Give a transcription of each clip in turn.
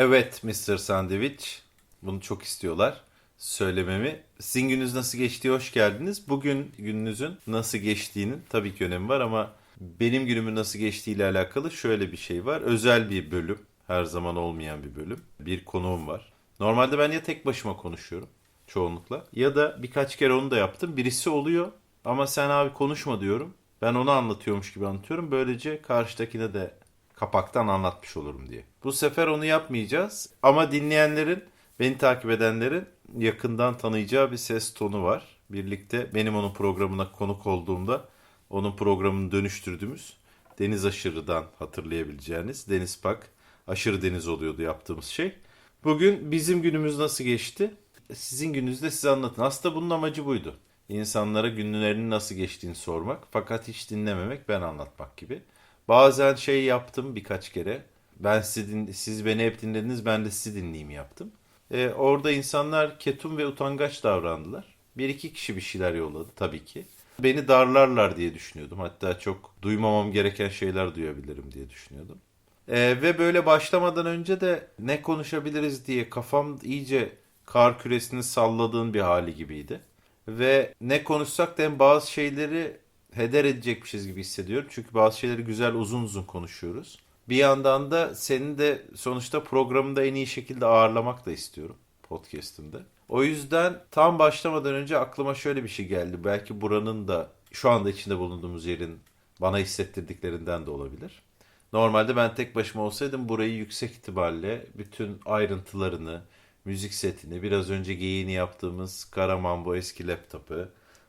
Evet Mr. Sandviç. Bunu çok istiyorlar söylememi. Sizin gününüz nasıl geçtiği hoş geldiniz. Bugün gününüzün nasıl geçtiğinin tabii ki önemi var ama benim günümün nasıl geçtiği ile alakalı şöyle bir şey var. Özel bir bölüm. Her zaman olmayan bir bölüm. Bir konuğum var. Normalde ben ya tek başıma konuşuyorum çoğunlukla ya da birkaç kere onu da yaptım. Birisi oluyor ama sen abi konuşma diyorum. Ben onu anlatıyormuş gibi anlatıyorum. Böylece karşıdakine de kapaktan anlatmış olurum diye. Bu sefer onu yapmayacağız ama dinleyenlerin, beni takip edenlerin yakından tanıyacağı bir ses tonu var. Birlikte benim onun programına konuk olduğumda onun programını dönüştürdüğümüz Deniz Aşırı'dan hatırlayabileceğiniz Deniz Pak, Aşırı Deniz oluyordu yaptığımız şey. Bugün bizim günümüz nasıl geçti? Sizin gününüzü de size anlatın. Aslında bunun amacı buydu. İnsanlara günlerinin nasıl geçtiğini sormak fakat hiç dinlememek ben anlatmak gibi. Bazen şey yaptım birkaç kere. Ben sizi siz beni hep dinlediniz ben de sizi dinleyeyim yaptım. Ee, orada insanlar ketum ve utangaç davrandılar. Bir iki kişi bir şeyler yolladı tabii ki. Beni darlarlar diye düşünüyordum. Hatta çok duymamam gereken şeyler duyabilirim diye düşünüyordum. Ee, ve böyle başlamadan önce de ne konuşabiliriz diye kafam iyice kar küresini salladığın bir hali gibiydi. Ve ne konuşsak da bazı şeyleri heder edecekmişiz gibi hissediyorum. Çünkü bazı şeyleri güzel uzun uzun konuşuyoruz. Bir yandan da seni de sonuçta programında en iyi şekilde ağırlamak da istiyorum podcast'imde. O yüzden tam başlamadan önce aklıma şöyle bir şey geldi. Belki buranın da şu anda içinde bulunduğumuz yerin bana hissettirdiklerinden de olabilir. Normalde ben tek başıma olsaydım burayı yüksek ihtimalle bütün ayrıntılarını, müzik setini, biraz önce geyini yaptığımız Karaman bu eski laptopu,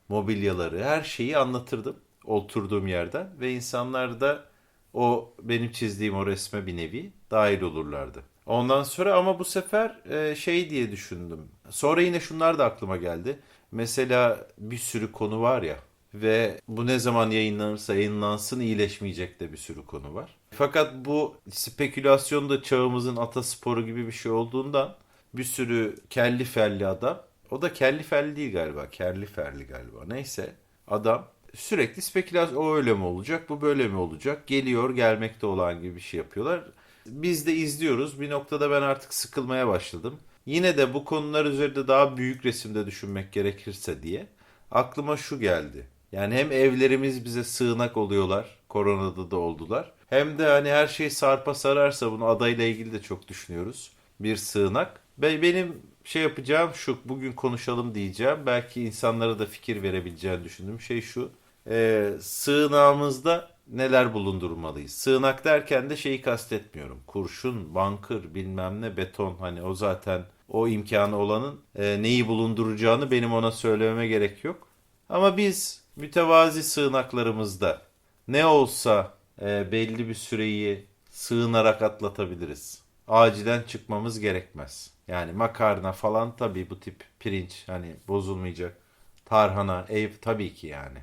mobilyaları, her şeyi anlatırdım oturduğum yerden ve insanlar da o benim çizdiğim o resme bir nevi dahil olurlardı. Ondan sonra ama bu sefer e, şey diye düşündüm. Sonra yine şunlar da aklıma geldi. Mesela bir sürü konu var ya ve bu ne zaman yayınlanırsa yayınlansın iyileşmeyecek de bir sürü konu var. Fakat bu spekülasyon da çağımızın atasporu gibi bir şey olduğundan bir sürü kelli felli adam. O da kelli felli değil galiba. Kerli ferli galiba. Neyse adam sürekli spekülasyon o öyle mi olacak bu böyle mi olacak geliyor gelmekte olan gibi bir şey yapıyorlar. Biz de izliyoruz bir noktada ben artık sıkılmaya başladım. Yine de bu konular üzerinde daha büyük resimde düşünmek gerekirse diye aklıma şu geldi. Yani hem evlerimiz bize sığınak oluyorlar koronada da oldular. Hem de hani her şey sarpa sararsa bunu adayla ilgili de çok düşünüyoruz. Bir sığınak. Benim şey yapacağım şu bugün konuşalım diyeceğim. Belki insanlara da fikir verebileceğini düşündüğüm şey şu. Ee, sığınağımızda neler bulundurmalıyız? Sığınak derken de şeyi kastetmiyorum. Kurşun, bankır, bilmem ne, beton hani o zaten o imkanı olanın e, neyi bulunduracağını benim ona söylememe gerek yok. Ama biz mütevazi sığınaklarımızda ne olsa e, belli bir süreyi sığınarak atlatabiliriz. Acilen çıkmamız gerekmez. Yani makarna falan tabii bu tip pirinç hani bozulmayacak. Tarhana, ev tabii ki yani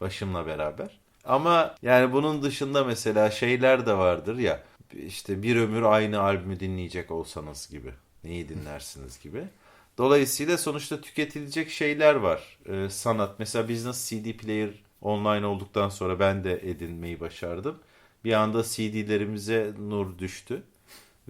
başımla beraber. Ama yani bunun dışında mesela şeyler de vardır ya işte bir ömür aynı albümü dinleyecek olsanız gibi. Neyi dinlersiniz gibi. Dolayısıyla sonuçta tüketilecek şeyler var. Ee, sanat. Mesela biz nasıl CD player online olduktan sonra ben de edinmeyi başardım. Bir anda CD'lerimize nur düştü.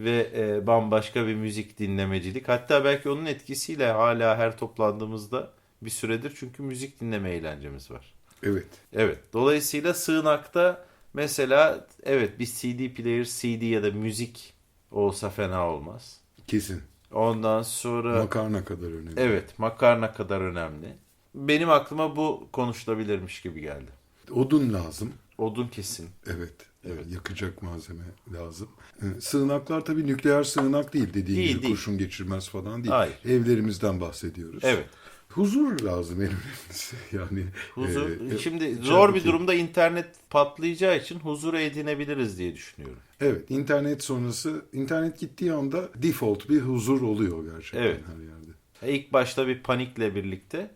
Ve e, bambaşka bir müzik dinlemecilik. Hatta belki onun etkisiyle hala her toplandığımızda bir süredir çünkü müzik dinleme eğlencemiz var. Evet. Evet. Dolayısıyla sığınakta mesela evet bir CD player, CD ya da müzik olsa fena olmaz. Kesin. Ondan sonra Makarna kadar önemli. evet makarna kadar önemli. Benim aklıma bu konuşulabilirmiş gibi geldi. Odun lazım. Odun kesin. Evet. Evet. Yakacak malzeme lazım. Ee, Sığınaklar tabii nükleer sığınak değil dediğin Değil, gibi değil. kurşun geçirmez falan değil. Hayır. Evlerimizden bahsediyoruz. Evet. Huzur lazım en önemlisi. Yani Huzur. e, Şimdi e, zor bir ki. durumda internet patlayacağı için huzuru edinebiliriz diye düşünüyorum. Evet, internet sonrası internet gittiği anda default bir huzur oluyor gerçekten Evet. her yerde. İlk başta bir panikle birlikte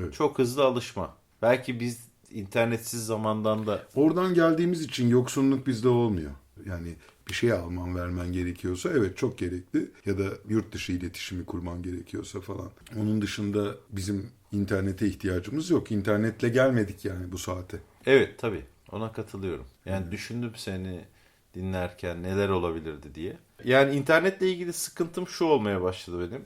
Evet. çok hızlı alışma. Belki biz internetsiz zamandan da Oradan geldiğimiz için yoksunluk bizde olmuyor. Yani bir şey alman vermen gerekiyorsa evet çok gerekli ya da yurt dışı iletişimi kurman gerekiyorsa falan. Onun dışında bizim internete ihtiyacımız yok. İnternetle gelmedik yani bu saate. Evet tabii ona katılıyorum. Yani düşündüm seni dinlerken neler olabilirdi diye. Yani internetle ilgili sıkıntım şu olmaya başladı benim.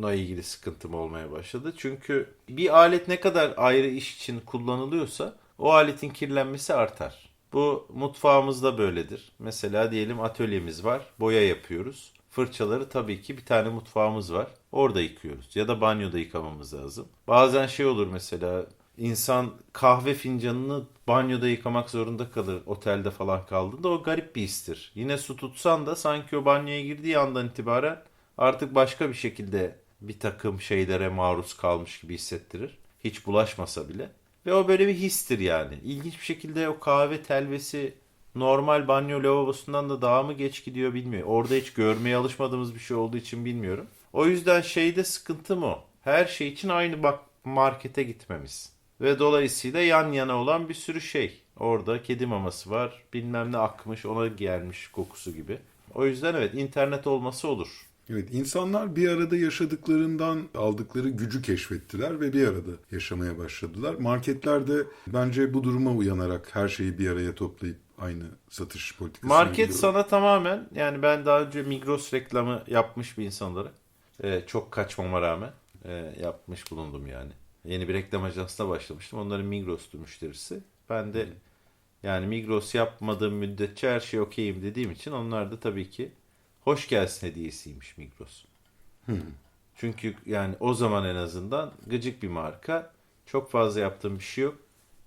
Telefonla ilgili sıkıntım olmaya başladı. Çünkü bir alet ne kadar ayrı iş için kullanılıyorsa o aletin kirlenmesi artar. Bu mutfağımızda böyledir. Mesela diyelim atölyemiz var. Boya yapıyoruz. Fırçaları tabii ki bir tane mutfağımız var. Orada yıkıyoruz. Ya da banyoda yıkamamız lazım. Bazen şey olur mesela insan kahve fincanını banyoda yıkamak zorunda kalır otelde falan kaldığında o garip bir histir. Yine su tutsan da sanki o banyoya girdiği andan itibaren artık başka bir şekilde bir takım şeylere maruz kalmış gibi hissettirir. Hiç bulaşmasa bile. Ve o böyle bir histir yani. İlginç bir şekilde o kahve telvesi normal banyo lavabosundan da daha mı geç gidiyor bilmiyorum. Orada hiç görmeye alışmadığımız bir şey olduğu için bilmiyorum. O yüzden şeyde sıkıntım o. Her şey için aynı bak markete gitmemiz. Ve dolayısıyla yan yana olan bir sürü şey. Orada kedi maması var. Bilmem ne akmış ona gelmiş kokusu gibi. O yüzden evet internet olması olur. Evet, insanlar bir arada yaşadıklarından aldıkları gücü keşfettiler ve bir arada yaşamaya başladılar. Marketlerde bence bu duruma uyanarak her şeyi bir araya toplayıp aynı satış politikasına Market gidiyor. sana tamamen yani ben daha önce Migros reklamı yapmış bir insan olarak e, çok kaçmama rağmen e, yapmış bulundum yani. Yeni bir reklam ajansına başlamıştım. Onların Migros'tu müşterisi. Ben de yani Migros yapmadığım müddetçe her şey okeyim dediğim için onlar da tabii ki hoş gelsin hediyesiymiş Migros. Çünkü yani o zaman en azından gıcık bir marka. Çok fazla yaptığım bir şey yok.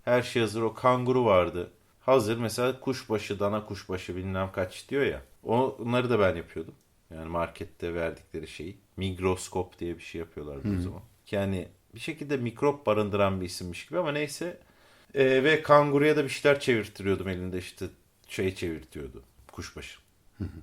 Her şey hazır. O kanguru vardı. Hazır mesela kuşbaşı, dana kuşbaşı bilmem kaç diyor ya. Onları da ben yapıyordum. Yani markette verdikleri şeyi. Migroskop diye bir şey yapıyorlar o zaman. Yani bir şekilde mikrop barındıran bir isimmiş gibi ama neyse. Ee, ve kanguruya da bir şeyler çevirttiriyordum elinde işte şey çevirtiyordu. Kuşbaşı.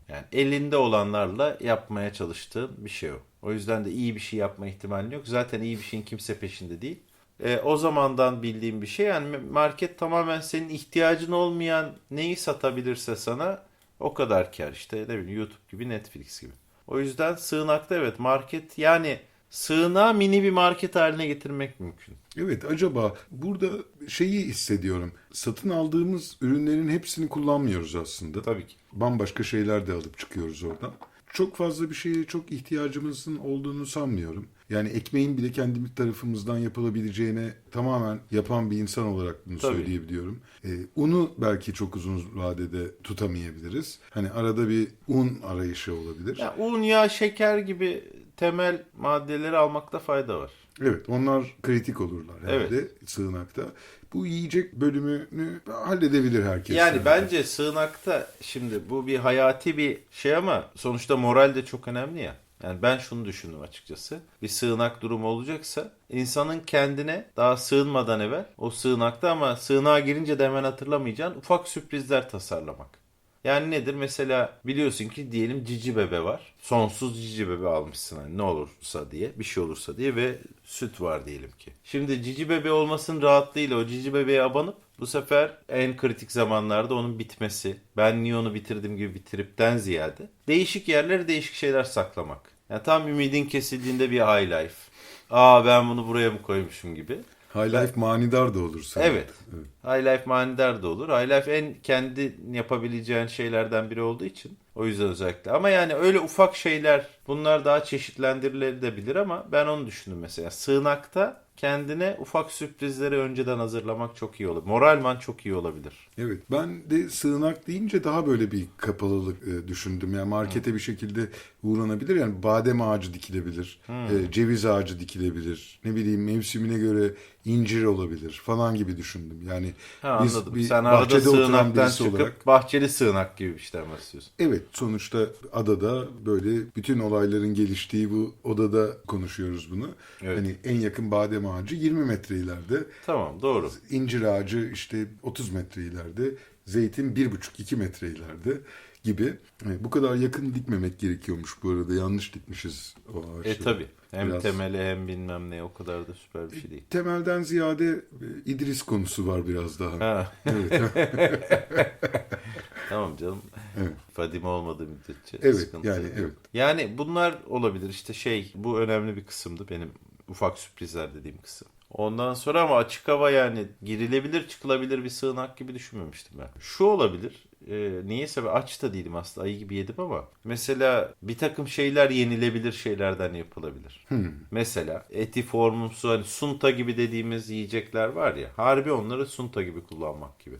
Yani elinde olanlarla yapmaya çalıştığın bir şey o. O yüzden de iyi bir şey yapma ihtimalin yok. Zaten iyi bir şeyin kimse peşinde değil. Ee, o zamandan bildiğim bir şey yani market tamamen senin ihtiyacın olmayan neyi satabilirse sana o kadar kar işte ne bileyim YouTube gibi Netflix gibi. O yüzden sığınakta evet market yani sığınağı mini bir market haline getirmek mümkün. Evet acaba burada şeyi hissediyorum. Satın aldığımız ürünlerin hepsini kullanmıyoruz aslında. Tabii ki. Bambaşka şeyler de alıp çıkıyoruz oradan. Çok fazla bir şeye çok ihtiyacımızın olduğunu sanmıyorum. Yani ekmeğin bile kendi tarafımızdan yapılabileceğine tamamen yapan bir insan olarak bunu Tabii. söyleyebiliyorum. Ee, unu belki çok uzun vadede tutamayabiliriz. Hani arada bir un arayışı olabilir. Ya un, yağ, şeker gibi temel maddeleri almakta fayda var. Evet onlar kritik olurlar herhalde sığınakta. Bu yiyecek bölümünü halledebilir herkes. Yani bence sığınakta şimdi bu bir hayati bir şey ama sonuçta moral de çok önemli ya. Yani ben şunu düşündüm açıkçası. Bir sığınak durumu olacaksa insanın kendine daha sığınmadan evvel o sığınakta ama sığınağa girince de hemen hatırlamayacağın ufak sürprizler tasarlamak. Yani nedir? Mesela biliyorsun ki diyelim cici bebe var. Sonsuz cici bebe almışsın hani ne olursa diye, bir şey olursa diye ve süt var diyelim ki. Şimdi cici bebe olmasının rahatlığıyla o cici bebeğe abanıp bu sefer en kritik zamanlarda onun bitmesi, ben niye onu bitirdim gibi bitiripten ziyade değişik yerlere değişik şeyler saklamak. Yani tam ümidin kesildiğinde bir high life. Aa ben bunu buraya mı koymuşum gibi. High Life manidar da olur sanırım. Evet. High Life manidar da olur. High Life en kendi yapabileceğin şeylerden biri olduğu için. O yüzden özellikle. Ama yani öyle ufak şeyler bunlar daha çeşitlendirilebilir ama ben onu düşündüm mesela. Sığınakta kendine ufak sürprizleri önceden hazırlamak çok iyi olur. Moralman çok iyi olabilir. Evet ben de sığınak deyince daha böyle bir kapalılık e, düşündüm. Yani markete bir şekilde uğranabilir. Yani badem ağacı dikilebilir, e, ceviz ağacı dikilebilir. Ne bileyim mevsimine göre incir olabilir falan gibi düşündüm. Yani Ha, biz anladım. bir Sen bahçede oturan birisi çıkıp olarak bahçeli sığınak gibi bir şeyler mi istiyorsun? Evet sonuçta adada böyle bütün olayların geliştiği bu odada konuşuyoruz bunu. Evet. Hani en yakın badem ağacı 20 metre ileride. Tamam doğru. incir ağacı işte 30 metre ileride, zeytin 1,5-2 metre ileride gibi. E, bu kadar yakın dikmemek gerekiyormuş bu arada. Yanlış dikmişiz o ağaçları. E tabi. Hem Biraz- temeli hem bilmem ne o kadar da süper bir şey değil. Temelden ziyade e, İdris konusu var biraz daha. Ha. Evet. Tamam canım. Evet. Fadime olmadığı müddetçe Evet, sıkıntı yani yok. evet. Yani bunlar olabilir işte şey bu önemli bir kısımdı benim ufak sürprizler dediğim kısım. Ondan sonra ama açık hava yani girilebilir çıkılabilir bir sığınak gibi düşünmemiştim ben. Şu olabilir e, niyeyse ben aç da değilim aslında ayı gibi yedim ama mesela bir takım şeyler yenilebilir şeylerden yapılabilir. Mesela eti formumsu hani sunta gibi dediğimiz yiyecekler var ya harbi onları sunta gibi kullanmak gibi.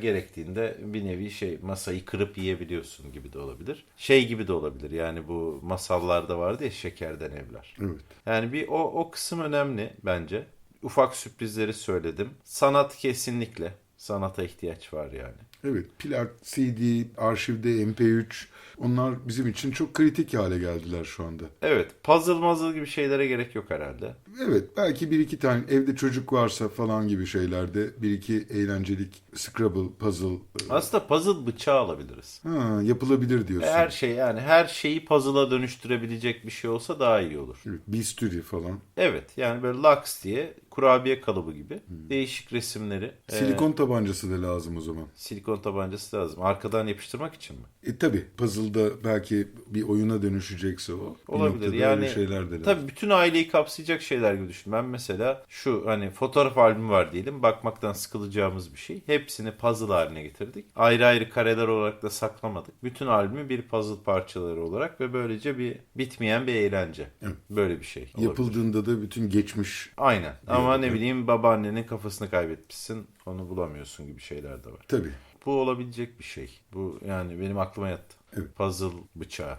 Gerektiğinde bir nevi şey masayı kırıp yiyebiliyorsun gibi de olabilir. Şey gibi de olabilir yani bu masallarda vardı ya şekerden evler. Evet. Yani bir o, o kısım önemli bence. Ufak sürprizleri söyledim. Sanat kesinlikle. Sanata ihtiyaç var yani. Evet, plak, CD, arşivde MP3 onlar bizim için çok kritik hale geldiler şu anda. Evet puzzle muzzle gibi şeylere gerek yok herhalde. Evet, belki bir iki tane evde çocuk varsa falan gibi şeylerde bir iki eğlencelik Scrabble, puzzle e, Aslında puzzle bıçağı alabiliriz. ha, yapılabilir diyorsun. Her şey yani her şeyi puzzle'a dönüştürebilecek bir şey olsa daha iyi olur. Evet, bisturi falan. Evet yani böyle Lux diye kurabiye kalıbı gibi değişik resimleri. e, Silikon tabancası da lazım o zaman. silikon tabancası lazım. Arkadan yapıştırmak için mi? E tabi puzzle'da belki bir oyuna dönüşecekse o. Olabilir. Yani şeyler de lazım. tabii bütün aileyi kapsayacak şeyler gibi düşün. Ben mesela şu hani fotoğraf albümü var diyelim. Bakmaktan sıkılacağımız bir şey. Hepsini puzzle haline getirdik. Ayrı ayrı kareler olarak da saklamadık. Bütün albümü bir puzzle parçaları olarak ve böylece bir bitmeyen bir eğlence. Evet. Böyle bir şey. olabilir. Yapıldığında da bütün geçmiş Aynen. Ama ne Evet. bileyim babaannenin kafasını kaybetmişsin. Onu bulamıyorsun gibi şeyler de var. tabi. Bu olabilecek bir şey. Bu yani benim aklıma yattı. Evet. Puzzle bıçağı.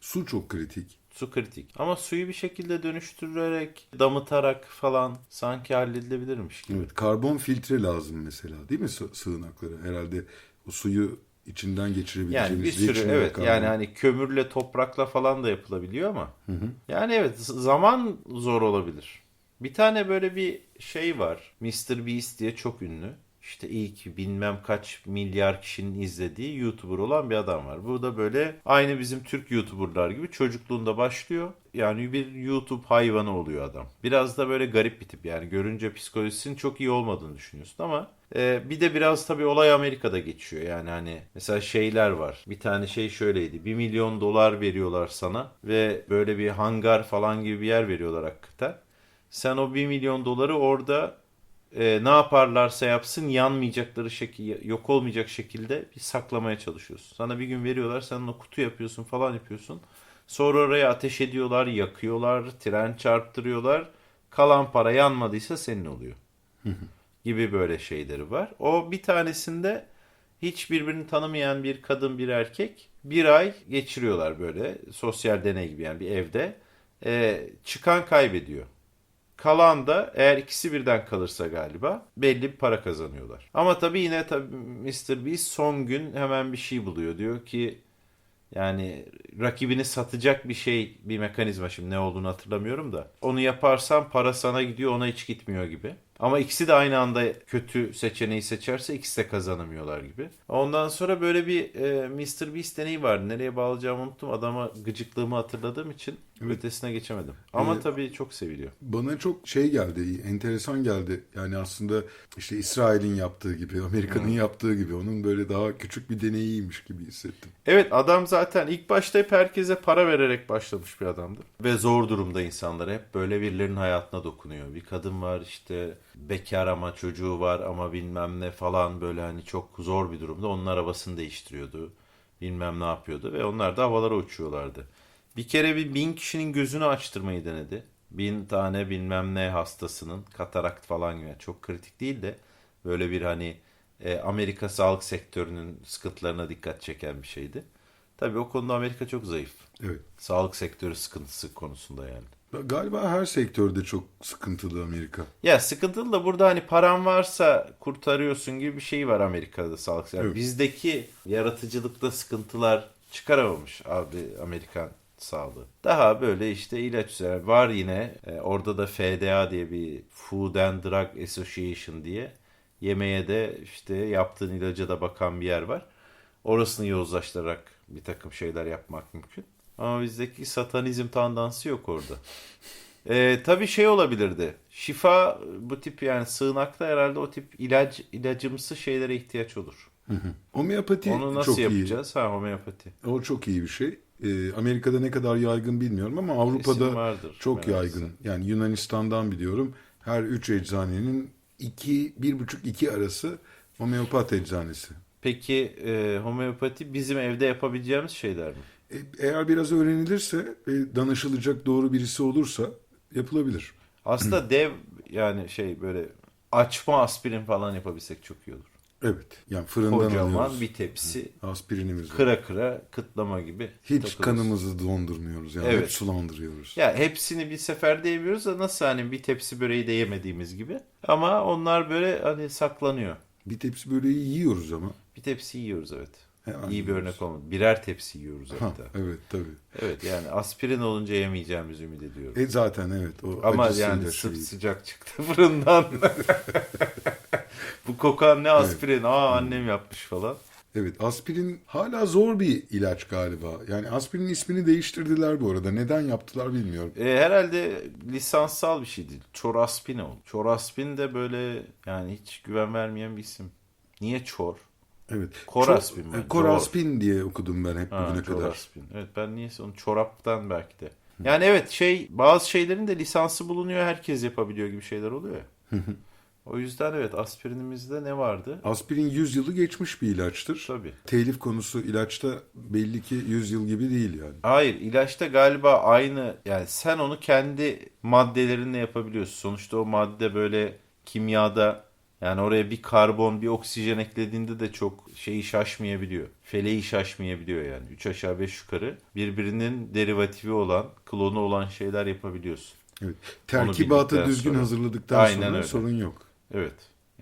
Su çok kritik. Su kritik. Ama suyu bir şekilde dönüştürerek, damıtarak falan sanki halledilebilirmiş gibi. Evet, karbon filtre lazım mesela değil mi sı- sığınaklara? Herhalde o suyu içinden geçirebileceğimiz Yani bir sürü evet karbon. yani hani kömürle toprakla falan da yapılabiliyor ama yani evet zaman zor olabilir. Bir tane böyle bir şey var. Mr. Beast diye çok ünlü. İşte ilk bilmem kaç milyar kişinin izlediği YouTuber olan bir adam var. Bu da böyle aynı bizim Türk YouTuber'lar gibi çocukluğunda başlıyor. Yani bir YouTube hayvanı oluyor adam. Biraz da böyle garip bir tip yani görünce psikolojisinin çok iyi olmadığını düşünüyorsun ama e, bir de biraz tabii olay Amerika'da geçiyor. Yani hani mesela şeyler var. Bir tane şey şöyleydi. 1 milyon dolar veriyorlar sana ve böyle bir hangar falan gibi bir yer veriyorlar hakikaten. Sen o 1 milyon doları orada e, ne yaparlarsa yapsın yanmayacakları şekilde, yok olmayacak şekilde bir saklamaya çalışıyorsun. Sana bir gün veriyorlar, sen o kutu yapıyorsun falan yapıyorsun. Sonra oraya ateş ediyorlar, yakıyorlar, tren çarptırıyorlar. Kalan para yanmadıysa senin oluyor. gibi böyle şeyleri var. O bir tanesinde hiç birbirini tanımayan bir kadın bir erkek bir ay geçiriyorlar böyle sosyal deney gibi yani bir evde. E, çıkan kaybediyor. Kalan da eğer ikisi birden kalırsa galiba belli bir para kazanıyorlar. Ama tabii yine tabii Mr. Beast son gün hemen bir şey buluyor. Diyor ki yani rakibini satacak bir şey, bir mekanizma şimdi ne olduğunu hatırlamıyorum da. Onu yaparsan para sana gidiyor, ona hiç gitmiyor gibi. Ama ikisi de aynı anda kötü seçeneği seçerse ikisi de kazanamıyorlar gibi. Ondan sonra böyle bir e, Mr. Beast deneyi vardı. Nereye bağlayacağımı unuttum. Adama gıcıklığımı hatırladığım için Evet. ötesine geçemedim. Ama Evet. tabii çok seviliyor. Bana çok şey geldi, enteresan geldi. Yani aslında işte İsrail'in yaptığı gibi, Amerika'nın yaptığı gibi onun böyle daha küçük bir deneyiymiş gibi hissettim. Evet adam zaten ilk başta hep herkese para vererek başlamış bir adamdır. Ve zor durumda insanlar hep böyle birilerinin hayatına dokunuyor. Bir kadın var işte bekar ama çocuğu var ama bilmem ne falan böyle hani çok zor bir durumda. Onun arabasını değiştiriyordu. Bilmem ne yapıyordu ve onlar da havalara uçuyorlardı. Bir kere bir bin kişinin gözünü açtırmayı denedi. Bin tane bilmem ne hastasının katarakt falan gibi çok kritik değil de böyle bir hani e, Amerika sağlık sektörünün sıkıntılarına dikkat çeken bir şeydi. Tabii o konuda Amerika çok zayıf. Evet. Sağlık sektörü sıkıntısı konusunda yani. Galiba her sektörde çok sıkıntılı Amerika. Ya sıkıntılı da burada hani paran varsa kurtarıyorsun gibi bir şey var Amerika'da sağlık sektörü. Evet. Bizdeki yaratıcılıkta sıkıntılar çıkaramamış abi Amerikan sağlığı. Daha böyle işte ilaç üzerine var yine e, orada da FDA diye bir Food and Drug Association diye yemeğe de işte yaptığın ilaca da bakan bir yer var. Orasını yozlaştırarak bir takım şeyler yapmak mümkün. Ama bizdeki satanizm tandansı yok orada. Ee, tabii şey olabilirdi. Şifa bu tip yani sığınakta herhalde o tip ilaç ilacımsı şeylere ihtiyaç olur. Homeopati Onu nasıl çok iyi. yapacağız? Ha homeopati. O çok iyi bir şey. Ee, Amerika'da ne kadar yaygın bilmiyorum ama Avrupa'da vardır. çok merak yaygın. Yani Yunanistan'dan biliyorum. Her üç eczanenin iki, bir buçuk iki arası homeopat eczanesi. Peki e, homeopati bizim evde yapabileceğimiz şeyler mi? E, Eğer biraz öğrenilirse ve danışılacak doğru birisi olursa yapılabilir. Aslında dev yani şey böyle açma aspirin falan yapabilsek çok iyi olur. Evet. Yani fırından Kocaman alıyoruz. bir tepsi Aspirinimizi. kıra kıra kıtlama gibi. Hiç takılırız. kanımızı dondurmuyoruz. Yani Evet. hep sulandırıyoruz. Ya hepsini bir seferde yemiyoruz da nasıl hani bir tepsi böreği de yemediğimiz gibi. Ama onlar böyle hani saklanıyor. Bir tepsi böreği yiyoruz ama. Bir tepsi yiyoruz evet. Hemen İyi bir yiyoruz. örnek olmadı. Birer tepsi yiyoruz Ha, hatta. evet tabii. Evet yani aspirin olunca yemeyeceğimizi ümit ediyorum. E zaten evet. O Ama yani şey- sıp sıcak çıktı fırından. Bu kokan ne aspirin? Aa annem yapmış falan. Evet aspirin hala zor bir ilaç galiba. Yani aspirinin ismini değiştirdiler bu arada. Neden yaptılar bilmiyorum. E, herhalde lisanssal bir şey değil. Çoraspin o. Çoraspin de böyle yani hiç güven vermeyen bir isim. Niye çor? Evet. Koraspin Çok- Koraspin diye okudum ben hep Ha, bugüne kadar. çoraspin. Evet ben niyeyse onu çoraptan belki de. Yani evet şey bazı şeylerin de lisansı bulunuyor herkes yapabiliyor gibi şeyler oluyor ya. o yüzden evet aspirinimizde ne vardı? Aspirin 100 yılı geçmiş bir ilaçtır. Tabii. Telif konusu ilaçta belli ki 100 yıl gibi değil yani. Hayır ilaçta galiba aynı yani sen onu kendi maddelerinle yapabiliyorsun. Sonuçta o madde böyle kimyada yani oraya bir karbon bir oksijen eklediğinde de çok şeyi şaşmayabiliyor. Feleği şaşmayabiliyor yani. 3 aşağı 5 yukarı birbirinin derivatifi olan klonu olan şeyler yapabiliyorsun. Evet. Terkibatı düzgün sonra. hazırladıktan Aynen sonra öyle. sorun yok. Evet.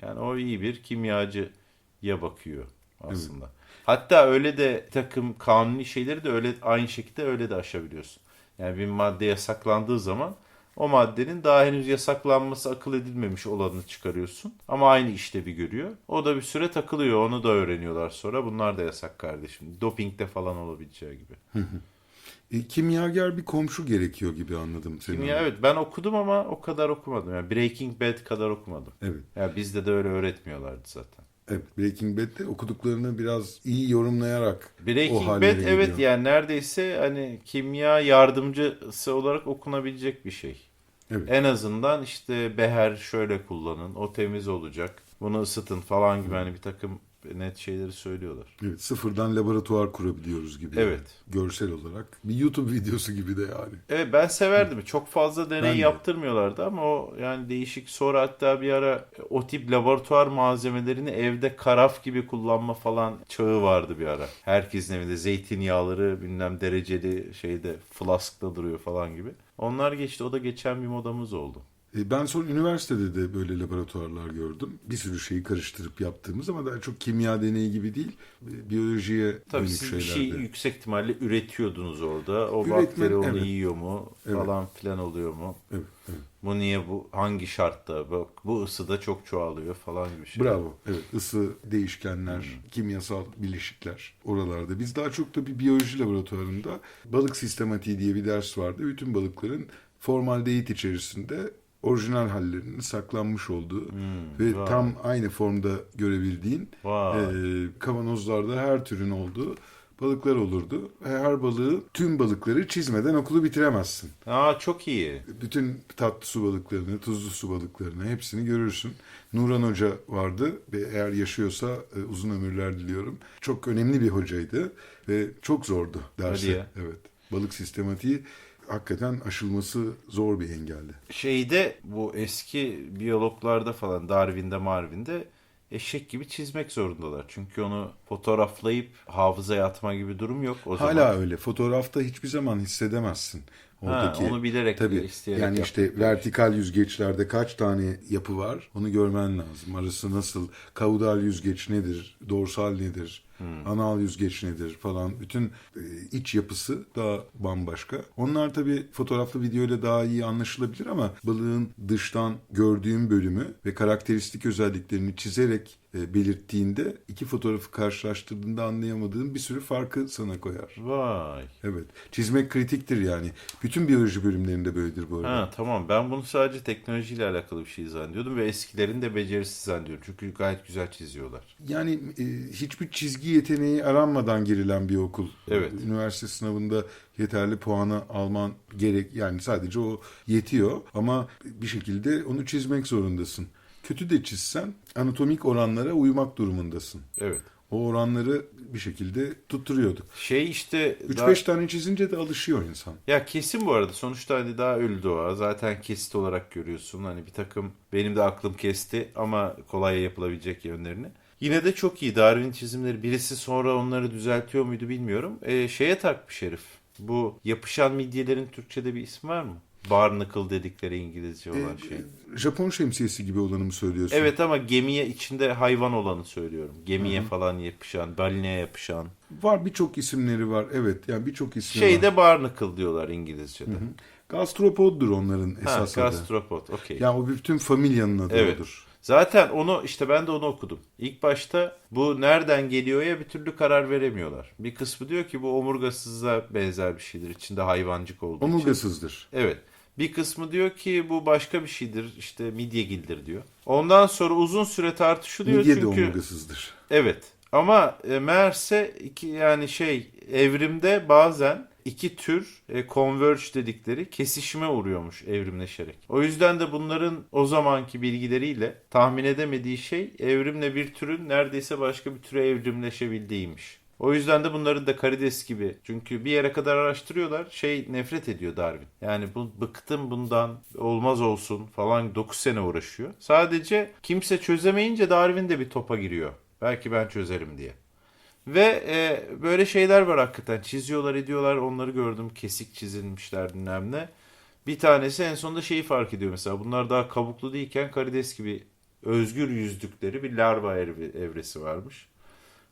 Yani o iyi bir kimyacıya bakıyor aslında. Hatta öyle de takım kanuni şeyleri de öyle aynı şekilde öyle de aşabiliyorsun. Yani bir madde yasaklandığı zaman o maddenin daha henüz yasaklanması akıl edilmemiş olanını çıkarıyorsun. Ama aynı işlevi görüyor. O da bir süre takılıyor. Onu da öğreniyorlar sonra. Bunlar da yasak kardeşim. Dopingde falan olabileceği gibi. E, kimyager bir komşu gerekiyor gibi anladım seni. Kimya evet ben okudum ama o kadar okumadım. Yani Breaking Bad kadar okumadım. Evet. Ya bizde de öyle öğretmiyorlardı zaten. Evet. Breaking Bad'de okuduklarını biraz iyi yorumlayarak o Breaking Bad hallere evet yani neredeyse hani kimya yardımcısı olarak okunabilecek bir şey. Evet. En azından işte beher şöyle kullanın, o temiz olacak, bunu ısıtın falan gibi hani bir takım net şeyleri söylüyorlar. Evet, sıfırdan laboratuvar kurabiliyoruz gibi. Evet. yani. Görsel olarak. Bir YouTube videosu gibi de yani. Evet ben severdim. Çok fazla Ben deney de. yaptırmıyorlardı ama o yani değişik. Sonra hatta bir ara o tip laboratuvar malzemelerini evde karaf gibi kullanma falan çağı vardı bir ara. Herkesin evinde zeytinyağları bilmem dereceli şeyde flaskta duruyor falan gibi. Onlar geçti. O da geçen bir modamız oldu. E, Ben son üniversitede de böyle laboratuvarlar gördüm. Bir sürü şeyi karıştırıp yaptığımız ama daha çok kimya deneyi gibi değil. e, Biyolojiye Tabii dönük siz bir şeylerde. şey yüksek ihtimalle üretiyordunuz orada. O Üretmen, bakteri onu evet. yiyor mu Evet. falan filan oluyor mu? Evet, evet. Bu niye bu hangi şartta? Bak bu ısıda çok çoğalıyor falan gibi şey. Bravo. Evet, ısı değişkenler, Hmm. kimyasal bileşikler oralarda. Biz daha çok da bir biyoloji laboratuvarında balık sistematiği diye bir ders vardı. Bütün balıkların formaldehit içerisinde orijinal hallerinin saklanmış olduğu ve Hmm, vay. tam aynı formda görebildiğin Vay. e, kavanozlarda her türün olduğu balıklar olurdu. Her balığı, tüm balıkları çizmeden okulu bitiremezsin. Aa çok iyi. Bütün tatlı su balıklarını, tuzlu su balıklarını hepsini görürsün. Nuran Hoca vardı ve eğer yaşıyorsa e, uzun ömürler diliyorum. Çok önemli bir hocaydı ve çok zordu dersi. Hadi ya. Evet. Balık sistematiği hakikaten aşılması zor bir engeldi. Şeyde bu eski biyologlarda falan Darwin'de Marvin'de eşek gibi çizmek zorundalar. Çünkü onu fotoğraflayıp hafızaya atma gibi durum yok o Hala zaman. öyle. Fotoğrafta hiçbir zaman hissedemezsin. Ha, Oradaki onu bilerek Tabii. isteyerek yani işte yaptıkları vertikal yüzgeçlerde kaç tane yapı var onu görmen lazım. Arası nasıl, kaudal yüzgeç nedir, dorsal nedir, Hmm. anal yüzgeç nedir falan. Bütün e, iç yapısı daha bambaşka. Onlar tabii fotoğraflı videoyla daha iyi anlaşılabilir ama balığın dıştan gördüğün bölümü ve karakteristik özelliklerini çizerek e, belirttiğinde iki fotoğrafı karşılaştırdığında anlayamadığın bir sürü farkı sana koyar. Vay. Evet. Çizmek kritiktir yani. Bütün biyoloji bölümlerinde böyledir bu arada. Ha tamam ben bunu sadece teknolojiyle alakalı bir şey zannediyordum ve eskilerin de becerisi zannediyorum. Çünkü gayet güzel çiziyorlar. Yani e, hiçbir çizgi yeteneği aranmadan girilen bir okul. Evet. Üniversite sınavında yeterli puanı alman gerek yani sadece o yetiyor ama bir şekilde onu çizmek zorundasın. Kötü de çizsen anatomik oranlara uymak durumundasın. Evet. o oranları bir şekilde tutturuyorduk. Şey işte 3-5 daha- tane çizince de alışıyor insan. Ya kesin bu arada sonuçta hani daha ölü doğa zaten kesit olarak görüyorsun hani bir takım benim de aklım kesti ama kolay yapılabilecek yönlerini. Yine de çok iyi Darwin çizimleri birisi sonra onları düzeltiyor muydu bilmiyorum. Ee, şeye takmış herif bu yapışan midyelerin Türkçe'de bir ismi var mı? Barnacle dedikleri İngilizce olan Ee, şey. Japon şemsiyesi gibi olanı mı söylüyorsun? Evet ama gemiye içinde hayvan olanı söylüyorum. Gemiye falan yapışan, balineye yapışan. Var birçok isimleri var. Evet yani birçok ismi var. Şeyde barnacle diyorlar İngilizce'de. Gastropoddur onların Ha, esas adı. gastropod okey. Yani o bütün familyanın adı Evet. odur. Zaten onu işte ben de onu okudum. İlk başta bu nereden geliyor ya bir türlü karar veremiyorlar. Bir kısmı diyor ki bu omurgasıza benzer bir şeydir. İçinde hayvancık olduğu için. Omurgasızdır. Evet. Bir kısmı diyor ki bu başka bir şeydir. işte midyegildir diyor. Ondan sonra uzun süre tartışılıyor Midye de çünkü omurgasızdır. evet. Ama e, meğerse iki yani şey evrimde bazen iki tür e, converge dedikleri kesişime uğruyormuş evrimleşerek. O yüzden de bunların o zamanki bilgileriyle tahmin edemediği şey evrimle bir türün neredeyse başka bir türe evrimleşebildiğiymiş. O yüzden de bunların da karides gibi. Çünkü bir yere kadar araştırıyorlar. Şey nefret ediyor Darwin. Yani bu bıktım bundan olmaz olsun falan 9 sene uğraşıyor. Sadece kimse çözemeyince Darwin de bir topa giriyor. Belki ben çözerim diye. Ve e, böyle şeyler var hakikaten. Çiziyorlar ediyorlar onları gördüm. Kesik çizilmişler bilmem ne. Bir tanesi en sonunda şeyi fark ediyor mesela. Bunlar daha kabuklu değilken karides gibi özgür yüzdükleri bir larva evre- evresi varmış.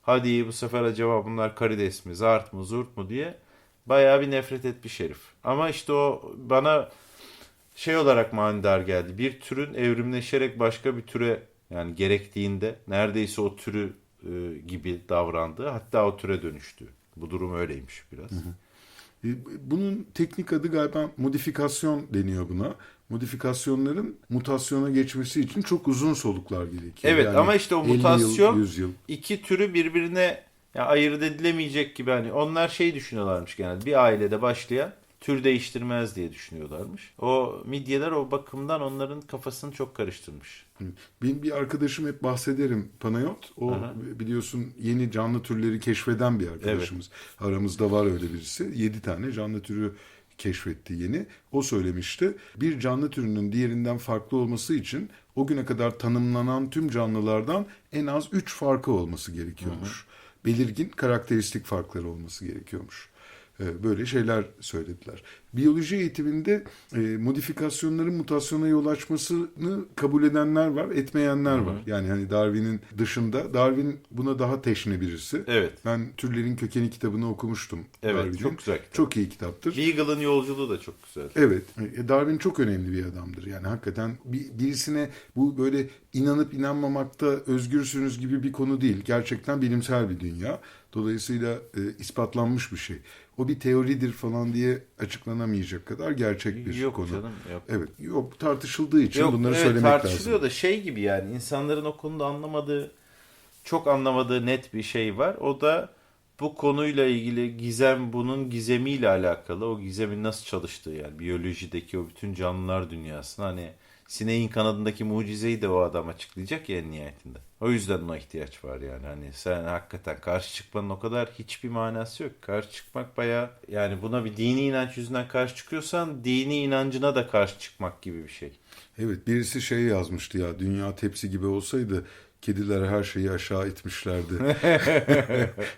Hadi bu sefer acaba bunlar karides mi, zart mı, zurt mu diye bayağı bir nefret etmiş herif. Ama işte o bana şey olarak manidar geldi. Bir türün evrimleşerek başka bir türe yani gerektiğinde neredeyse o türü e, gibi davrandığı hatta o türe dönüştü. Bu durum öyleymiş biraz. E, Bunun teknik adı galiba modifikasyon deniyor buna. Modifikasyonların mutasyona geçmesi için çok uzun soluklar gerekiyor. Evet, ama işte o 50 yıl, mutasyon- 100 yıl. İki türü birbirine ya ayırt edilemeyecek gibi hani onlar şey düşünüyorlarmış genelde. Bir ailede başlayan tür değiştirmez diye düşünüyorlarmış. O midyeler o bakımdan onların kafasını çok karıştırmış. Benim bir arkadaşım hep bahsederim Panayot. O Aha. biliyorsun yeni canlı türleri keşfeden bir arkadaşımız. Aramızda var öyle birisi. 7 tane canlı türü keşfetti yeni. O söylemişti. Bir canlı türünün diğerinden farklı olması için o güne kadar tanımlanan tüm canlılardan en az 3 farkı olması gerekiyormuş. Belirgin karakteristik farkları olması gerekiyormuş. Ee, Böyle şeyler söylediler. Biyoloji eğitiminde e, modifikasyonların mutasyona yol açmasını kabul edenler var, etmeyenler var. Yani hani Darwin'in dışında Darwin buna daha teşne birisi. Evet. Ben Türlerin Kökeni kitabını okumuştum. Evet, Darwin'in. çok güzel kitap. Çok iyi kitaptır. Beagle'ın yolculuğu da çok güzel. Evet. E, Darwin çok önemli bir adamdır. Yani hakikaten bir, birisine bu böyle inanıp inanmamakta özgürsünüz gibi bir konu değil. Gerçekten bilimsel bir dünya. Dolayısıyla e, ispatlanmış bir şey. O bir teoridir falan diye açıklanamayacak kadar gerçek bir Yok konu. canım yok. Evet. Yok tartışıldığı için Yok, bunları evet, söylemek tartışılıyor lazım. da şey gibi yani insanların o konuda anlamadığı çok anlamadığı net bir şey var. O da bu konuyla ilgili gizem bunun gizemiyle alakalı o gizemin nasıl çalıştığı yani biyolojideki o bütün canlılar dünyasını hani sineğin kanadındaki mucizeyi de o adam açıklayacak ya en nihayetinde. O yüzden ona ihtiyaç var yani hani sen hakikaten karşı çıkmanın o kadar hiçbir manası yok. Karşı çıkmak baya yani buna bir dini inanç yüzünden karşı çıkıyorsan dini inancına da karşı çıkmak gibi bir şey. Evet birisi şey yazmıştı ya dünya tepsi gibi olsaydı kediler her şeyi aşağı itmişlerdi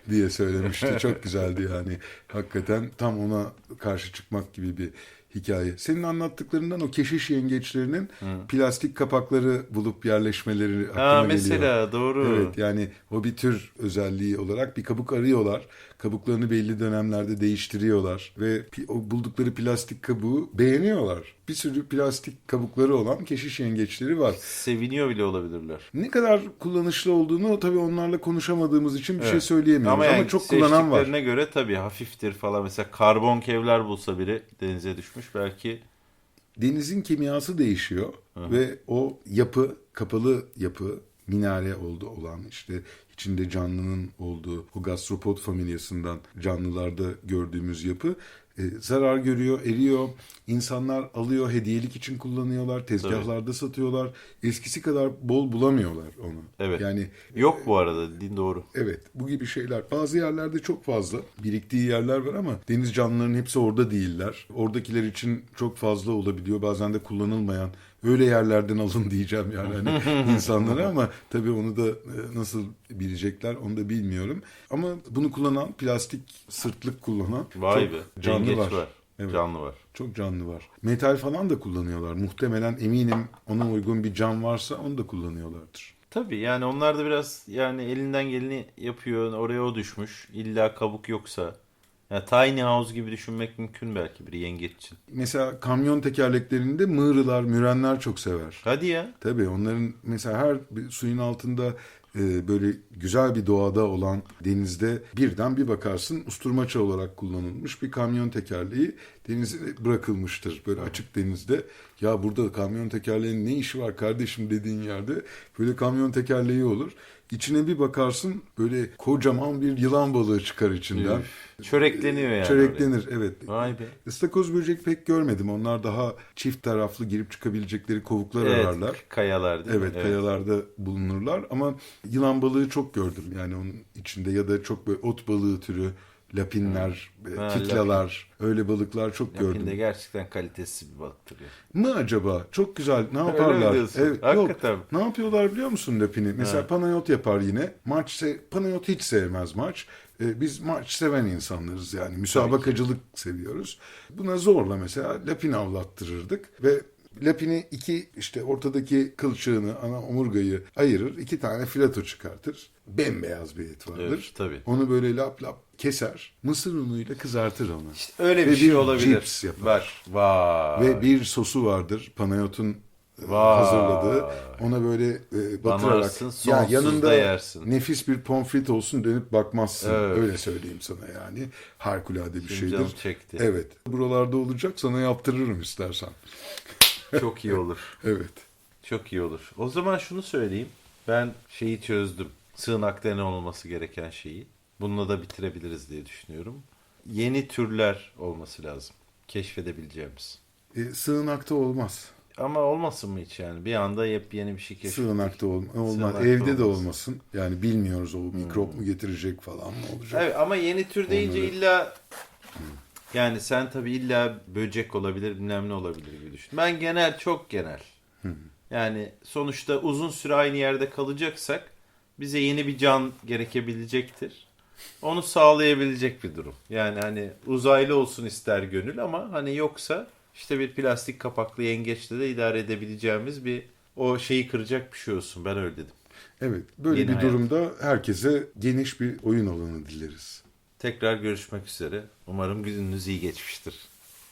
diye söylemişti. Çok güzeldi yani. Hakikaten tam ona karşı çıkmak gibi bir hikaye. Senin anlattıklarından o keşiş yengeçlerinin plastik kapakları bulup yerleşmeleri aklıma Ha geliyor. mesela doğru. Evet yani o bir tür özelliği olarak bir kabuk arıyorlar. Kabuklarını belli dönemlerde değiştiriyorlar ve o buldukları plastik kabuğu beğeniyorlar. Bir sürü plastik kabukları olan keşiş yengeçleri var. Seviniyor bile olabilirler. Ne kadar kullanışlı olduğunu tabii onlarla konuşamadığımız için bir şey Evet. söyleyemiyoruz ama, Ama, yani çok kullanan var. seçtiklerine göre tabii hafiftir falan. Mesela karbon kevler bulsa biri denize düşmüş belki Denizin kimyası değişiyor ve o yapı, kapalı yapı, minare oldu olan işte içinde canlının olduğu o gastropod familyasından canlılarda gördüğümüz yapı e, zarar görüyor, eriyor. İnsanlar alıyor, hediyelik için kullanıyorlar, tezgahlarda satıyorlar. Eskisi kadar bol bulamıyorlar onu. Evet. Yani Yok bu arada dediğin doğru. Evet bu gibi şeyler. Bazı yerlerde çok fazla biriktiği yerler var ama deniz canlılarının hepsi orada değiller. Oradakiler için çok fazla olabiliyor. Bazen de kullanılmayan öyle yerlerden alın diyeceğim yani hani insanlara ama tabii onu da e, nasıl bilecekler onu da bilmiyorum. Ama bunu kullanan plastik sırtlık kullanan Vay be. canlı var. var. Evet. Canlı var. Çok canlı var. Metal falan da kullanıyorlar. Muhtemelen eminim ona uygun bir cam varsa onu da kullanıyorlardır. Tabii yani onlar da biraz yani elinden geleni yapıyor. Oraya o düşmüş. İlla kabuk yoksa. Yani tiny house gibi düşünmek mümkün belki bir yengeç için. Mesela kamyon tekerleklerinde mığrılar, mürenler çok sever. Hadi ya. Tabii onların mesela her bir suyun altında e, böyle güzel bir doğada olan denizde birden bir bakarsın usturmaça olarak kullanılmış bir kamyon tekerleği denize bırakılmıştır. Böyle açık denizde ya burada kamyon tekerleğinin ne işi var kardeşim dediğin yerde böyle kamyon tekerleği olur. İçine bir bakarsın böyle kocaman bir yılan balığı çıkar içinden. Çörekleniyor yani. Çöreklenir evet. oraya. Vay be. Istakoz böcek pek görmedim. Onlar daha çift taraflı girip çıkabilecekleri kovuklar ararlar. Evet, kayalar değil mi? Evet, kayalarda bulunurlar ama yılan balığı çok gördüm yani onun içinde ya da çok böyle ot balığı türü, lapinler, e, Ha, kiklalar, öyle balıklar çok Lapin gördüm. de gerçekten kalitesiz bir balıktır ya. Mı acaba? Çok güzel. Ne yaparlar? Evet, Hakikaten. Yok. Ne yapıyorlar biliyor musun lapini? Mesela panayot yapar yine. Maç se panayot hiç sevmez maç. Ee, biz maç seven insanlarız yani. Müsabakacılık seviyoruz. Buna zorla mesela lapin avlattırırdık ve Lapini iki işte ortadaki kılçığını, ana omurgayı ayırır. iki tane filato çıkartır. Bembeyaz bir et vardır. Evet, tabii. Onu böyle lap lap keser. Mısır unuyla kızartır onu. İşte öyle bir Ve şey bir olabilir. cips yapar. Var. Vay. Ve bir sosu vardır Panayot'un e, Vay. hazırladığı. Ona böyle e, batırarak. Sonsuz yanında da yersin. nefis bir pomfrit olsun dönüp bakmazsın. Evet. Öyle söyleyeyim sana yani. Harikulade bir Şimdi şeydir. canım çekti. Evet. Buralarda olacak sana yaptırırım istersen. Çok iyi olur. Evet. Çok iyi olur. O zaman şunu söyleyeyim. Ben şeyi çözdüm. Sığınakta ne olması gereken şeyi. Bununla da bitirebiliriz diye düşünüyorum. Yeni türler olması lazım. Keşfedebileceğimiz. E, sığınakta olmaz. Ama olmasın mı hiç yani? Bir anda yepyeni bir şey keşfetmek. Sığınakta ol- olmaz. Sığınakta Evde de olmaz. olmasın. Yani bilmiyoruz o mikrop mu getirecek falan mı olacak. Evet ama yeni tür deyince Onları- illa yani sen tabii illa böcek olabilir bilmem ne olabilir gibi düşün. Ben genel çok genel. Yani sonuçta uzun süre aynı yerde kalacaksak bize yeni bir can gerekebilecektir. Onu sağlayabilecek bir durum. Yani hani uzaylı olsun ister gönül ama hani yoksa işte bir plastik kapaklı yengeçle de idare edebileceğimiz bir o şeyi kıracak bir şey olsun. Ben öyle dedim. Evet. Böyle Yeni bir hayat. durumda herkese geniş bir oyun alanı dileriz. Tekrar görüşmek üzere. Umarım gününüz iyi geçmiştir.